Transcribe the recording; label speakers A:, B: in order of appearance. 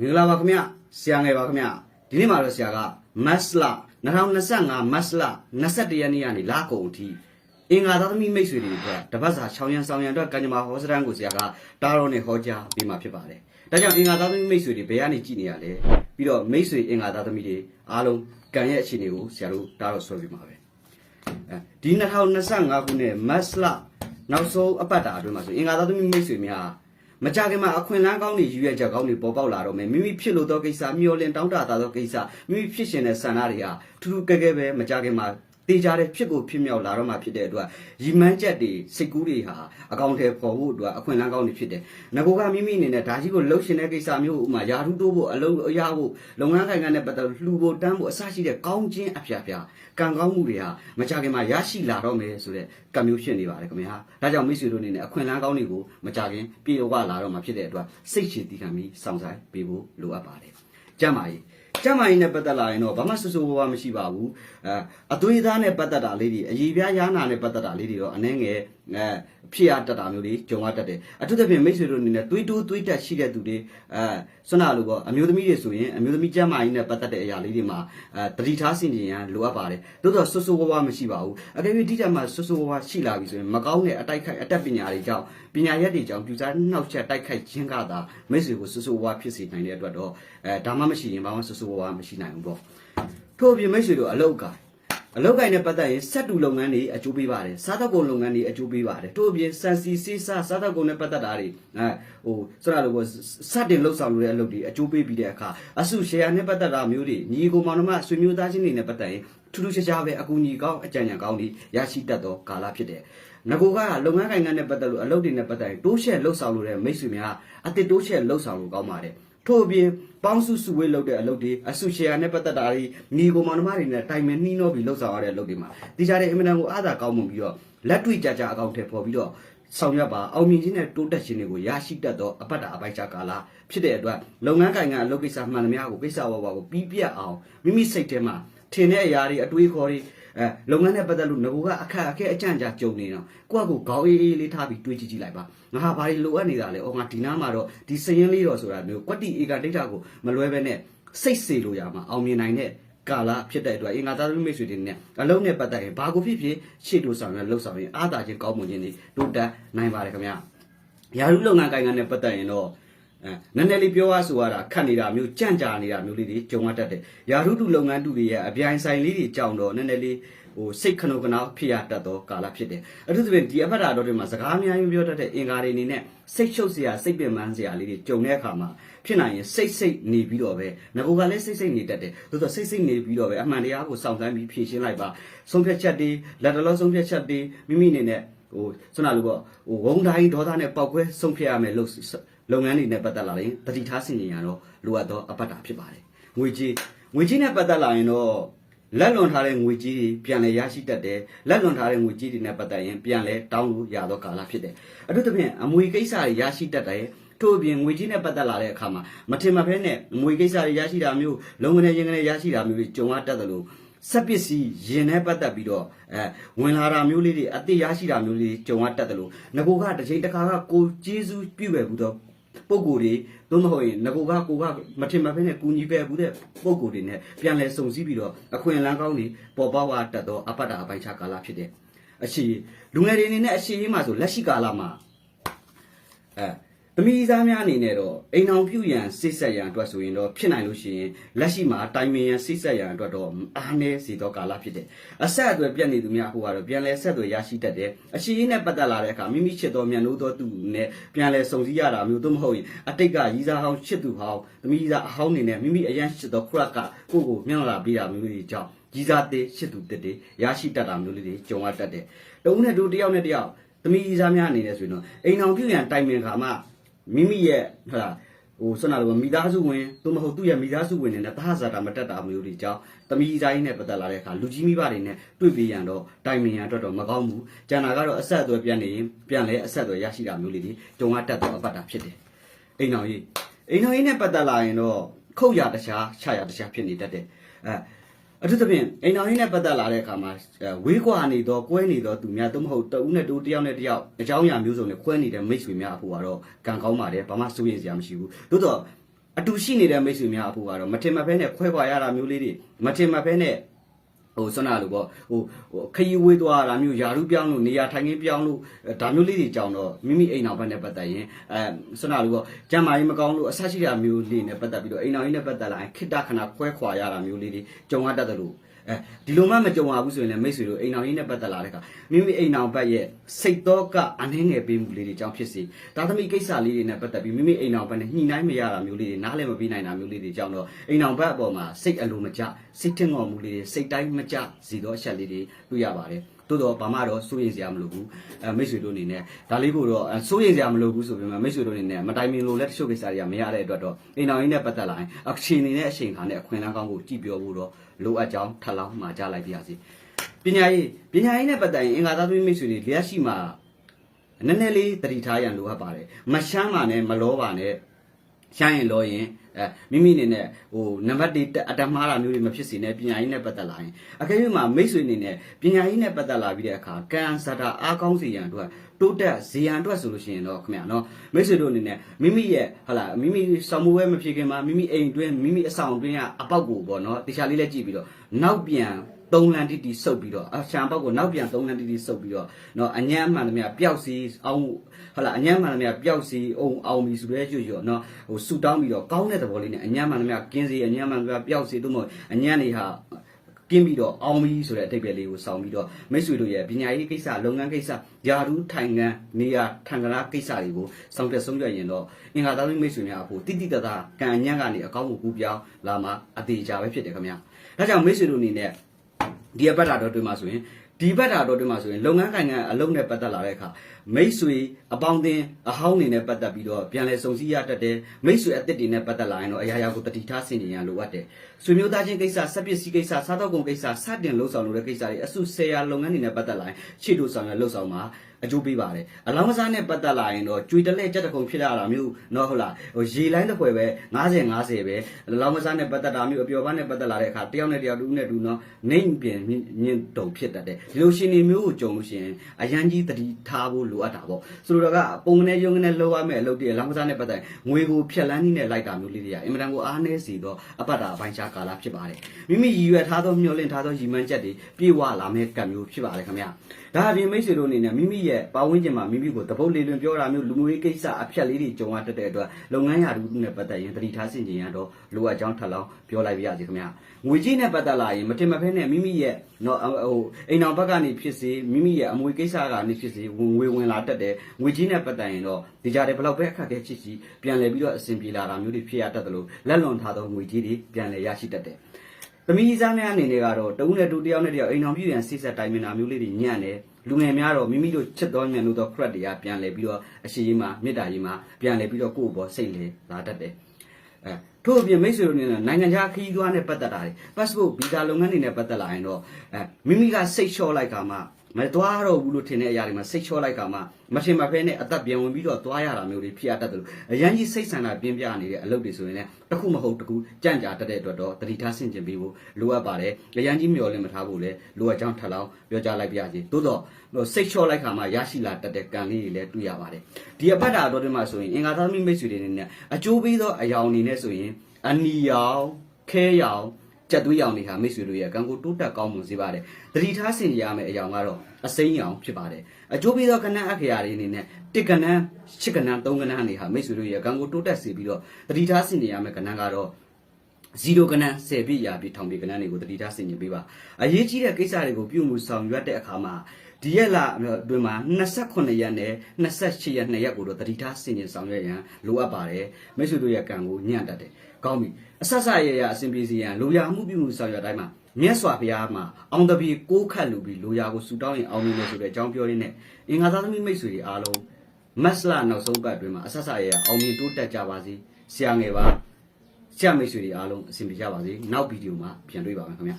A: မင်္ဂလာပါခင်ဗျဆရာငယ်ပါခင်ဗျဒီနေ့မှာတော့ဆရာကမတ်လ2025မတ်လ21ရက်နေ့ကနေလကုန်အထိအင်္ဂါသားသမီးမိတ်ဆွေတွေအတွက်တပတ်စာချောင်းရံဆောင်ရံအတွက်ကံကြမ္မာဟောစတန်ကိုဆရာကတားတော်နဲ့ဟောကြားပေးမှာဖြစ်ပါတယ်ဒါကြောင့်အင်္ဂါသားသမီးမိတ်ဆွေတွေဘယ်ကနေကြည့်နေရလဲပြီးတော့မိတ်ဆွေအင်္ဂါသားသမီးတွေအားလုံးကံရဲ့အခြေအနေကိုဆရာတို့တားတော်ဆွဲပေးမှာပဲအဲဒီ2025ခုနှစ်မတ်လနောက်ဆုံးအပတ်တာအတွင်းမှာဆိုအင်္ဂါသားသမီးမိတ်ဆွေများ မကြခင်မှာအခွင့်အလမ်းကောင်းတွေယူရချက်ကောင်းတွေပေါ်ပေါက်လာတော့မယ်မိမိဖြစ်လို့သောကိစ္စမျောလင့်တောင်းတတာသောကိစ္စမိမိဖြစ်ရှင်တဲ့ဆန္ဒတွေဟာထူးထူးကဲကဲပဲမကြခင်မှာ တေးကြတဲ့ဖြစ်ကိုဖြစ်မြောက်လာတော့မှဖြစ်တဲ့အတွက်ရီမန်းချက်တွေစိတ်ကူးတွေဟာအကောင့်ထဲပေါ်ဖို့အတွက်အခွင့်အလမ်းကောင်းတွေဖြစ်တယ်။ငကိုကမိမိအနေနဲ့ဒါကြီးကိုလှုပ်ရှင်တဲ့ကိစ္စမျိုးဥမာယာထုတိုးဖို့အလုံးအရာဖို့လုပ်ငန်းခိုင်ငံနဲ့ပတ်သက်လို့လှူဖို့တန်းဖို့အစရှိတဲ့ကောင်းခြင်းအဖျားဖျားကံကောင်းမှုတွေဟာမကြခင်မှာရရှိလာတော့မယ်ဆိုတဲ့ကံမျိုးဖြစ်နေပါတယ်ခင်ဗျာ။ဒါကြောင့်မိတ်ဆွေတို့အနေနဲ့အခွင့်အလမ်းကောင်းတွေကိုမကြခင်ပြေဝလာတော့မှဖြစ်တဲ့အတွက်စိတ်ရှည်တည်ခံပြီးစောင့်ဆိုင်ပေးဖို့လိုအပ်ပါတယ်။ကျမ်းမာရေး ကျမ်းမာရေးနဲ့ပတ်သက်လာရင်တော့ဘာမှဆူဆူဝါးဝါမရှိပါဘူးအဲအသွေးသားနဲ့ပတ်သက်တာလေးတွေအည်ပြားရားနာနဲ့ပတ်သက်တာလေးတွေတော့အနှဲငယ် အဲဖြစ်ရတတ်တာမျိုးတွေကြုံရတတ်တယ်အထူးသဖြင့်မိတ်ဆွေတို့အနေနဲ့သွေးတိုးသွေးတက်ရှိတဲ့သူတွေအဲဆွမ်းနာလို့ပေါ့အမျိုးသမီးတွေဆိုရင်အမျိုးသမီးကျမ်းမာရေးနဲ့ပတ်သက်တဲ့အရာလေးတွေမှာအဲတတိထားဆင်ခြင်ရန်လိုအပ်ပါတယ်သို့တော့ဆူဆူဝါးဝါမရှိပါဘူးအကယ်၍ဒီတက်မှာဆူဆူဝါးဝါရှိလာပြီဆိုရင်မကောင်းတဲ့အတိုက်ခိုက်အတက်ပညာတွေကြောင့်ပညာရက်တွေကြောင့်ပြူစားနှောက်ချက်တိုက်ခိုက်ခြင်းကသာမိတ်ဆွေကိုဆူဆူဝါးဝါဖြစ်စေနိုင်တဲ့အတွက်တော့အဲဒါမှမရှိရင်ဘာမှဆူဆူဝါးဝါမရှိနိုင်ဘူးပေါ့ထို့အပြင်မိတ်ဆွေတို့အလောက်က အလုပ်ကိုင်နဲ့ပတ်သက်ရင်စက်တူလုပ်ငန်းတွေအကျိုးပေးပါတယ်စားသောက်ကုန်လုပ်ငန်းတွေအကျိုးပေးပါတယ်တို့အပြင်စံစီစီစားစားသောက်ကုန်နဲ့ပတ်သက်တာတွေအဲဟိုဆိုရလို့ကိုစက်တင်လှုပ်ဆောင်လို့တဲ့အလုပ်တွေအကျိုးပေးပြီးတဲ့အခါအစုရှယ်ယာနဲ့ပတ်သက်တာမျိုးတွေညီကိုမောင်နှမဆွေမျိုးသားချင်းတွေနဲ့ပတ်သက်ရင်ထူးထူးခြားခြားပဲအကူအညီကောင်းအကြံဉာဏ်ကောင်းတွေရရှိတတ်သောကာလဖြစ်တယ်ငကိုကလုပ်ငန်းကိုင်ငန်းနဲ့ပတ်သက်လို့အလုပ်တွေနဲ့ပတ်သက်ရင်တိုးရှယ်လှုပ်ဆောင်လို့တဲ့မိတ်ဆွေများအတစ်တိုးရှယ်လှုပ်ဆောင်လို့ကောင်းပါတယ် ထို့အပြင်ပေါင်းစုစုဝေးလုပ်တဲ့အလုပ်တွေအစုရှယ်ယာနဲ့ပတ်သက်တာတွေညီကိုမောင်နှမတွေနဲ့တိုင်ပင်နှီးနှောပြီးလှုပ်ဆောင်ရတဲ့အလုပ်တွေမှာဒီကြတဲ့အင်မတန်ကိုအားသာကောင်းမှုပြီးတော့လက်တွေ့ကြကြအကောင့်ထဲပေါ်ပြီးတော့ဆောင်ရွက်ပါအောင်မြင်ခြင်းနဲ့တိုးတက်ခြင်းတွေကိုရရှိတတ်သောအပတ်တာအပိုက်ချကာလဖြစ်တဲ့အတွက်လုပ်ငန်းကိုင်ကအလုပ်ကိစ္စမှန်သမျှကိုကိစ္စဝဝကိုပြီးပြတ်အောင်မိမိစိတ်ထဲမှာထင်တဲ့အရာတွေအတွေးခေါ်တွေ အဲလုပ်ငန်းနဲ့ပတ်သက်လို့ငကိုကအခက်အခဲအကြံကြာကြုံနေတော့ကိုယ့်အကူခေါင်းအေးအေးလေးထားပြီးတွေးကြည့်ကြည့်လိုက်ပါငါဟာဘာတွေလိုအပ်နေတာလဲအော်ငါဒီနားမှာတော့ဒီစရင်လေးတော့ဆိုတာမျိုးကွက်တီအေကာဒိတ်တာကိုမလွဲပဲနဲ့စိတ်စေလို့ရမှာအောင်မြင်နိုင်တဲ့ကာလဖြစ်တဲ့အတွက်အင်္ဂါသားမိတ်ဆွေတွေနဲ့အလုံးနဲ့ပတ်သက်ရင်ဘာကိုဖြစ်ဖြစ်ရှေ့တိုးဆောင်ရလှုပ်ဆောင်ရင်အားသာခြင်းကောင်းမွန်ခြင်းတွေတိုးတက်နိုင်ပါတယ်ခင်ဗျာယာရုလုပ်ငန်းကိုင်ငန်းနဲ့ပတ်သက်ရင်တော့အဲ နည်းနည်းလေးပြောရဆိုရတာခတ်နေတာမျိုးကြန့်ကြာနေတာမျိုးလေးတွေကြုံရတတ်တယ်။ယာရုတုလုပ်ငန်းတုတွေရဲ့အပြိုင်ဆိုင်လေးတွေကြောင်းတော့နည်းနည်းလေးဟိုစိတ်ခဏခဏဖြစ်ရတတ်သောကာလဖြစ်တယ်။အထူးသဖြင့်ဒီအဖက်တာတော်တွေမှာစကားအများကြီးပြောတတ်တဲ့အင်္ဂါတွေအနေနဲ့စိတ်ချုပ်စရာစိတ်ပင်ပန်းစရာလေးတွေကြုံတဲ့အခါမှာဖြစ်နိုင်ရင်စိတ်စိတ်နေပြီးတော့ပဲငကိုကလည်းစိတ်စိတ်နေတတ်တယ်။သို့သောစိတ်စိတ်နေပြီးတော့ပဲအမှန်တရားကိုစောင့်စမ်းပြီးဖြေရှင်းလိုက်ပါ။ဆုံးဖြတ်ချက်တွေလက်တလုံးဆုံးဖြတ်ချက်တွေမိမိအနေနဲ့ဟိုဆွမ်းနာလို့ပေါ့ဟိုဝုံတိုင်းဒေါသနဲ့ပောက်ကွဲဆုံးဖြတ်ရမယ်လို့ လုပ်ငန်းတွေနဲ့ပတ်သက်လာရင်တတိထားဆင်ခြင်ရတော့လိုအပ်သောအပတ်တာဖြစ်ပါတယ်။ငွေကြေးငွေကြေးနဲ့ပတ်သက်လာရင်တော့လက်လွန်ထားတဲ့ငွေကြေးတွေပြန်လည်ရရှိတတ်တယ်။လက်လွန်ထားတဲ့ငွေကြေးတွေနဲ့ပတ်သက်ရင်ပြန်လည်တောင်းလို့ရသောကာလဖြစ်တယ်။အထူးသဖြင့်အမွေကိစ္စတွေရရှိတတ်တယ်။ထို့အပြင်ငွေကြေးနဲ့ပတ်သက်လာတဲ့အခါမှာမထင်မှတ်ဘဲနဲ့ငွေကိစ္စတွေရရှိတာမျိုးလုံငွေနဲ့ရင်ငွေရရှိတာမျိုးတွေကြုံရတတ်တယ်လို့ဆက်ပစ္စည်းရင်နဲ့ပတ်သက်ပြီးတော့အဲဝင်လာတာမျိုးလေးတွေအတိရရှိတာမျိုးလေးကြုံရတတ်တယ်လို့ငကိုကတစ်ချိန်တစ်ခါကကိုကျေးဇူးပြုပဲဘူးတော့ ပုံကိုယ်တွေသို့မဟုတ်ရင်ငကိုကကိုကမထင်မှတ်ဘဲနဲ့ကူညီပဲဘူးတဲ့ပုံကိုယ်တွေနဲ့ပြန်လဲစုံစည်းပြီးတော့အခွင့်အလမ်းကောင်းတွေပေါ်ပေါက်တတ်သောအပတ္တအပိုင်းခြားကာလဖြစ်တယ်အရှိလူငယ်တွေအနေနဲ့အရှိရေးမှာဆိုလက်ရှိကာလမှာအဲ သမီးသားများအနေနဲ့တော့အိမ်အောင်ပြုရန်စိတ်ဆက်ရန်အတွက်ဆိုရင်တော့ဖြစ်နိုင်လို့ရှိရင်လက်ရှိမှာတိုင်ပင်ရန်စိတ်ဆက်ရန်အတွက်တော့အားနည်းစေသောကာလဖြစ်တယ်။အဆက်အသွယ်ပြတ်နေသူများဟိုကတော့ပြန်လဲဆက်သွယ်ရရှိတတ်တယ်။အရှိရေးနဲ့ပတ်သက်လာတဲ့အခါမိမိချစ်တော်မြန်လို့သောသူနဲ့ပြန်လဲစုံစည်းရတာမျိုးသို့မဟုတ်ရင်အတိတ်ကရီးစားဟောင်းချစ်သူဟောင်းသမီးသားအဟောင်းနေနဲ့မိမိအရန်ချစ်တော်ခရက်ကကိုယ့်ကိုမျက်လာပေးတာမျိုးတွေကြောင့်ကြီးစားသေးချစ်သူတက်တယ်ရရှိတတ်တာမျိုးလေးတွေကြုံရတတ်တယ်။တဦးနဲ့တူတယောက်နဲ့တယောက်သမီးသားများအနေနဲ့ဆိုရင်တော့အိမ်အောင်ပြုရန်တိုင်ပင်ခါမှ မိမိရဲ့ဟာဟိုဆွမ်းနာလို့မိသားစုဝင်သို့မဟုတ်သူ့ရဲ့မိသားစုဝင်တွေနဲ့သဟဇာတာမတက်တာမျိုးတွေကြောင့်သမီးသားကြီးနဲ့ပတ်သက်လာတဲ့အခါလူကြီးမိဘတွေနဲ့တွေ့ပြီးရန်တော့တိုင်ပင်ရန်အတွက်တော့မကောင်းဘူး။ကျန်တာကတော့အဆက်အသွယ်ပြန်နေရင်ပြန်လဲအဆက်အသွယ်ရရှိတာမျိုးလေးတွေကြုံရတတ်တော့အပတ်တာဖြစ်တယ်။အိမ်တော်ကြီးအိမ်တော်ကြီးနဲ့ပတ်သက်လာရင်တော့ခုတ်ရတခြားခြာရတခြားဖြစ်နေတတ်တယ်။အဲ အထူးသဖြင့်အိမ်တော်ကြီးနဲ့ပတ်သက်လာတဲ့အခါမှာဝေးကွာနေတော့ကွဲနေတော့သူများသို့မဟုတ်တဦးနဲ့တူတယောက်နဲ့တယောက်အကြောင်းအရာမျိုးစုံနဲ့ကွဲနေတဲ့မိတ်ဆွေများအဖို့ကတော့ကံကောင်းပါတယ်ဘာမှစိုးရိမ်စရာမရှိဘူးသို့တော့အတူရှိနေတဲ့မိတ်ဆွေများအဖို့ကတော့မထင်မှတ်ဖဲနဲ့ခွဲခွာရတာမျိုးလေးတွေမထင်မှတ်ဖဲနဲ့ ဟိုဆွမ်းနာလို့ပေါ့ဟိုဟိုခရီးဝေးသွားတာမျိုးယာရုပြောင်းလို့နေရာထိုင်ခင်းပြောင်းလို့အဲဒါမျိုးလေးတွေကြောင်းတော့မိမိအိမ်အောင်ဘက်နဲ့ပတ်သက်ရင်အဲဆွမ်းနာလို့ပေါ့ကျမ်းမာရေးမကောင်းလို့အဆရှိတာမျိုးလေးနဲ့ပတ်သက်ပြီးတော့အိမ်အောင်ကြီးနဲ့ပတ်သက်လာရင်ခိတ္တခဏခွဲခွာရတာမျိုးလေးတွေကြုံရတတ်တယ်လို့ အဲဒီလိုမှမကြုံရဘူးဆိုရင်လည်းမိတ်ဆွေတို့အိမ်အောင်ကြီးနဲ့ပတ်သက်လာတဲ့အခါမိမိအိမ်အောင်ဘက်ရဲ့စိတ်တော့ကအနှင်းငယ်ပေးမှုလေးတွေကြောင့်ဖြစ်စေဒါသမီးကိစ္စလေးတွေနဲ့ပတ်သက်ပြီးမိမိအိမ်အောင်ဘက်နဲ့ညှိနှိုင်းမရတာမျိုးလေးတွေနားလည်းမပြီးနိုင်တာမျိုးလေးတွေကြောင့်တော့အိမ်အောင်ဘက်အပေါ်မှာစိတ်အလိုမကျစိတ်ထင်ငေါ်မှုလေးတွေစိတ်တိုင်းမကျစီတော့အချက်လေးတွေတွေ့ရပါတယ် တိုးတော့ဘာမှတော့စိုးရိမ်စရာမလိုဘူးအဲမိတ်ဆွေတို့အနေနဲ့ဒါလေးကိုတော့အဲစိုးရိမ်စရာမလိုဘူးဆိုပေမဲ့မိတ်ဆွေတို့အနေနဲ့မတိုင်မင်လို့လက်တချို့ကိစ္စတွေကမရတဲ့အတွက်တော့အိမ်အောင်ကြီးနဲ့ပတ်သက်လာရင်အချိန်နေတဲ့အချိန်ခါနဲ့အခွင့်အလမ်းကောင်းကိုကြည့်ပြောဖို့တော့လိုအပ်ကြောင်းထပ်လောင်းမှာကြားလိုက်ပါရစေပညာရေးပညာရေးနဲ့ပတ်သက်ရင်အင်္ဂါသားသမီးမိတ်ဆွေတွေလျှက်ရှိမှာနည်းနည်းလေးတတိထားရန်လိုအပ်ပါတယ်မရှမ်းပါနဲ့မလောပါနဲ့ရှမ်းရင်လို့ရင် အဲမိမိအနေနဲ့ဟိုနံပါတ်1အတ္တမှားတာမျိုးတွေမဖြစ်စေနဲ့ပညာရေးနဲ့ပတ်သက်လာရင်အကယ်၍မှာမိတ်ဆွေအနေနဲ့ပညာရေးနဲ့ပတ်သက်လာပြီးတဲ့အခါကံစတာအားကောင်းစေရန်အတွက်တိုးတက်ဇေယျန်အတွက်ဆိုလို့ရှိရင်တော့ခင်ဗျာနော်မိတ်ဆွေတို့အနေနဲ့မိမိရဲ့ဟလာမိမိစောင်မွေးမဖြစ်ခင်မှာမိမိအိမ်တွင်းမိမိအဆောင်တွင်းကအပေါက်ကိုပေါ့နော်တခြားလေးလည်းကြည့်ပြီးတော့နောက်ပြန် သုံးလန်တီတီစုပ်ပြီးတော့အချံပေါက်ကိုနောက်ပြန်သုံးလန်တီတီစုပ်ပြီးတော့เนาะအညံ့မှန်သမျှပျောက်စီအောင်ဟုတ်လားအညံ့မှန်သမျှပျောက်စီအောင်အောင်ပြီဆိုရဲကျွတ်ကျွတ်เนาะဟိုဆူတောင်းပြီးတော့ကောင်းတဲ့သဘောလေးနဲ့အညံ့မှန်သမျှကင်းစီအညံ့မှန်သမျှပျောက်စီတို့မဟုတ်အညံ့တွေဟာကင်းပြီးတော့အောင်ပြီဆိုတဲ့အတိတ်ပဲလေးကိုစောင်းပြီးတော့မိတ်ဆွေတို့ရဲ့ပညာရေးကိစ္စလုပ်ငန်းကိစ္စယာရုထိုင်ငန်းနေရာထံကရာကိစ္စတွေကိုစောင့်တက်ဆုံးပြရင်တော့အင်္ဂါသားမိတ်ဆွေများအဖို့တိတိတသားကံအညံ့ကနေအကောင်းကိုကူးပြောင်းလာမှာအသေးချာပဲဖြစ်တယ်ခင်ဗျာဒါကြောင့်မိတ်ဆွေတို့အနေနဲ့ ဒီအပတ်တာတော့တွေ့မှာဆိုရင်ဒီဘက်တာတော့တွေ့မှာဆိုရင်လုပ်ငန်းကိုင်ငန်းအလုပ်နဲ့ပတ်သက်လာတဲ့အခါမိတ်ဆွေအပေါင်းအသင်းအဟောင်းနေနဲ့ပတ်သက်ပြီးတော့ပြန်လဲစုံစည်းရတတ်တယ်မိတ်ဆွေအသစ်တွေနဲ့ပတ်သက်လာရင်တော့အရာရာကိုတတိထားဆင်ခြင်ရလိုအပ်တယ်ဆွေမျိုးသားချင်းကိစ္စဆက်ပစ္စည်းကိစ္စစားတော့ကုန်ကိစ္စစတင်လှုပ်ဆောင်လို့တဲ့ကိစ္စတွေအစုဆယ်ရာလုပ်ငန်းတွေနဲ့ပတ်သက်လာရင်ချစ်တို့ဆောင်ရလှုပ်ဆောင်မှာ အကျိုးပေးပါတယ်အလောင်းကစားနဲ့ပတ်သက်လာရင်တော့ကျွေတလဲကြက်တကုံဖြစ်လာတာမျိုးတော့ဟုတ်လားဟိုရေလိုင်းတစ်ခွဲပဲ90 50ပဲအလောင်းကစားနဲ့ပတ်သက်တာမျိုးအပျော်ပန်းနဲ့ပတ်သက်လာတဲ့အခါတယောက်နဲ့တယောက်တူနဲ့တူနော်နှိမ့်ပြင်မြင့်တုံဖြစ်တတ်တယ်ဒီလိုရှင်နေမျိုးကိုကြုံလို့ရှိရင်အရန်ကြီးတတိထားဖို့လိုအပ်တာပေါ့ဆိုလိုတော့ကပုံကနေရုံကနေလောက်ရမယ့်အလုပ်တွေအလောင်းကစားနဲ့ပတ်သက်ငွေကိုဖြက်လန်းနည်းနဲ့လိုက်တာမျိုးလေးတွေကအင်မတန်ကိုအားနည်းစီတော့အပတ်တာအပိုင်းခြားကာလဖြစ်ပါတယ်မိမိရည်ရွယ်ထားသောမျှော်လင့်ထားသောရည်မှန်းချက်တွေပြေဝလာမယ့်ကံမျိုးဖြစ်ပါတယ်ခင်ဗျာဒါအပြင်မိတ်ဆွေတို့အနေနဲ့မိမိရဲ့ပတ်ဝန်းကျင်မှာမိမိကိုတပုတ်လေးလွင်ပြောတာမျိုးလူမျိုးရေးကိစ္စအဖြတ်လေးတွေကြုံရတတ်တဲ့အတွက်လုပ်ငန်းရာထူးနဲ့ပတ်သက်ရင်တတိထားဆင်ခြင်ရတော့လိုအပ်ကြောင်းထပ်လောင်းပြောလိုက်ပါရစေခင်ဗျာငွေကြီးနဲ့ပတ်သက်လာရင်မတင်မဖဲနဲ့မိမိရဲ့တော့ဟိုအိမ်အောင်ဘက်ကနေဖြစ်စေမိမိရဲ့အမွေကိစ္စကနေဖြစ်စေငွေဝင်လာတတ်တယ်ငွေကြီးနဲ့ပတ်သက်ရင်တော့ဒီကြတယ်ဘယ်လောက်ပဲအခက်အခဲချစ်ချစ်ပြန်လဲပြီးတော့အဆင်ပြေလာတာမျိုးတွေဖြစ်ရတတ်တယ်လို့လက်လွန်ထားသောငွေကြီးတွေပြန်လဲရရှိတတ်တယ် သမီးစားများအနေနဲ့ကတော့တဦးနဲ့တူတယောက်နဲ့တယောက်အိမ်အောင်ပြည့်ရန်စိစက်တိုင်မင်တာမျိုးလေးတွေညံ့တယ်လူငယ်များတော့မိမိတို့ချစ်တော်ညံ့လို့တော့ credit တွေကပြန်လဲပြီးတော့အရှိကြီးမှာမေတ္တာကြီးမှာပြန်လဲပြီးတော့ကိုယ့်ဘောစိတ်လေလာတတ်တယ်အဲထို့အပြင်မိတ်ဆွေတို့အနေနဲ့နိုင်ငံခြားခရီးသွားနဲ့ပတ်သက်တာတွေ passport visa လုပ်ငန်းတွေနဲ့ပတ်သက်လာရင်တော့အဲမိမိကစိတ်လျှော့လိုက်ကမှ မသွားတော့ဘူးလို့ထင်တဲ့အရာတွေမှာစိတ်ချောလိုက်ကမှမထင်မှဖဲနဲ့အသက်ပြန်ဝင်ပြီးတော့သွားရတာမျိုးတွေဖြစ်ရတတ်တယ်လို့အရန်ကြီးစိတ်ဆန္ဒပြင်းပြနေတဲ့အလုပ်တွေဆိုရင်လည်းတစ်ခုမဟုတ်တစ်ခုကြံ့ကြာတတ်တဲ့အတွက်တော့တတိထားဆင်ခြင်ပေးဖို့လိုအပ်ပါတယ်အရန်ကြီးမျောလင့်မထားဖို့လည်းလိုအပ်ကြောင်းထပ်လောင်းပြောကြားလိုက်ပါရစေသို့တော့စိတ်ချောလိုက်ခါမှရရှိလာတတ်တဲ့ကံလေးတွေလည်းတွေ့ရပါတယ်ဒီအပတ်တာတော့ဒီမှာဆိုရင်အင်္ဂါသားမိမိတ်ဆွေတွေနေနဲ့အကျိုးပေးသောအယောင်အနေနဲ့ဆိုရင်အနီရောင်ခဲရောင် ကြက်သွေးရောင်တွေဟာမိတ်ဆွေတို့ရဲ့ကံကိုတိုးတက်ကောင်းမွန်စေပါတယ်။တတိထားဆင်ကြရမယ့်အယောင်ကတော့အစိမ်းရောင်ဖြစ်ပါတယ်။အကျိုးပေးသောကဏ္ဍအခရာတွေအနေနဲ့တစ်ကဏ္ဍရှစ်ကဏ္ဍသုံးကဏ္ဍတွေဟာမိတ်ဆွေတို့ရဲ့ကံကိုတိုးတက်စေပြီးတော့တတိထားဆင်ကြရမယ့်ကဏ္ဍကတော့0ကဏ္ဍ10ပြည့်ရာပြည့်ထောင်ပြည့်ကဏ္ဍတွေကိုတတိထားဆင်ကြပေးပါ။အရေးကြီးတဲ့ကိစ္စတွေကိုပြုမှုဆောင်ရွက်တဲ့အခါမှာ ဒီရက်လအတွင်းမှာ28ရက်နဲ့28ရက်2ရက်ကိုတော့တတိထားဆင်ကျင်ဆောင်ရွက်ရန်လိုအပ်ပါတယ်မိတ်ဆွေတို့ရဲ့ကံကိုညံ့တတ်တယ်ကောင်းပြီအဆက်ဆက်ရရအစဉ်ပြေစီရန်လိုရာမှုပြုမှုဆောင်ရွက်တိုင်းမှာမြတ်စွာဘုရားမှာအောင်တပီကိုးခတ်လူပြီးလိုရာကိုဆူတောင်းရင်အောင်မြင်မယ်ဆိုတဲ့အကြောင်းပြောရင်းနဲ့အင်္ဂါသားသမီးမိတ်ဆွေတွေအားလုံးမက်စလာနောက်ဆုံးပတ်အတွင်းမှာအဆက်ဆက်ရရအောင်မြင်တိုးတက်ကြပါစေဆရာငယ်ပါဆရာမိတ်ဆွေတွေအားလုံးအစဉ်ပြေကြပါစေနောက်ဗီဒီယိုမှာပြန်တွေ့ပါမယ်ခင်ဗျာ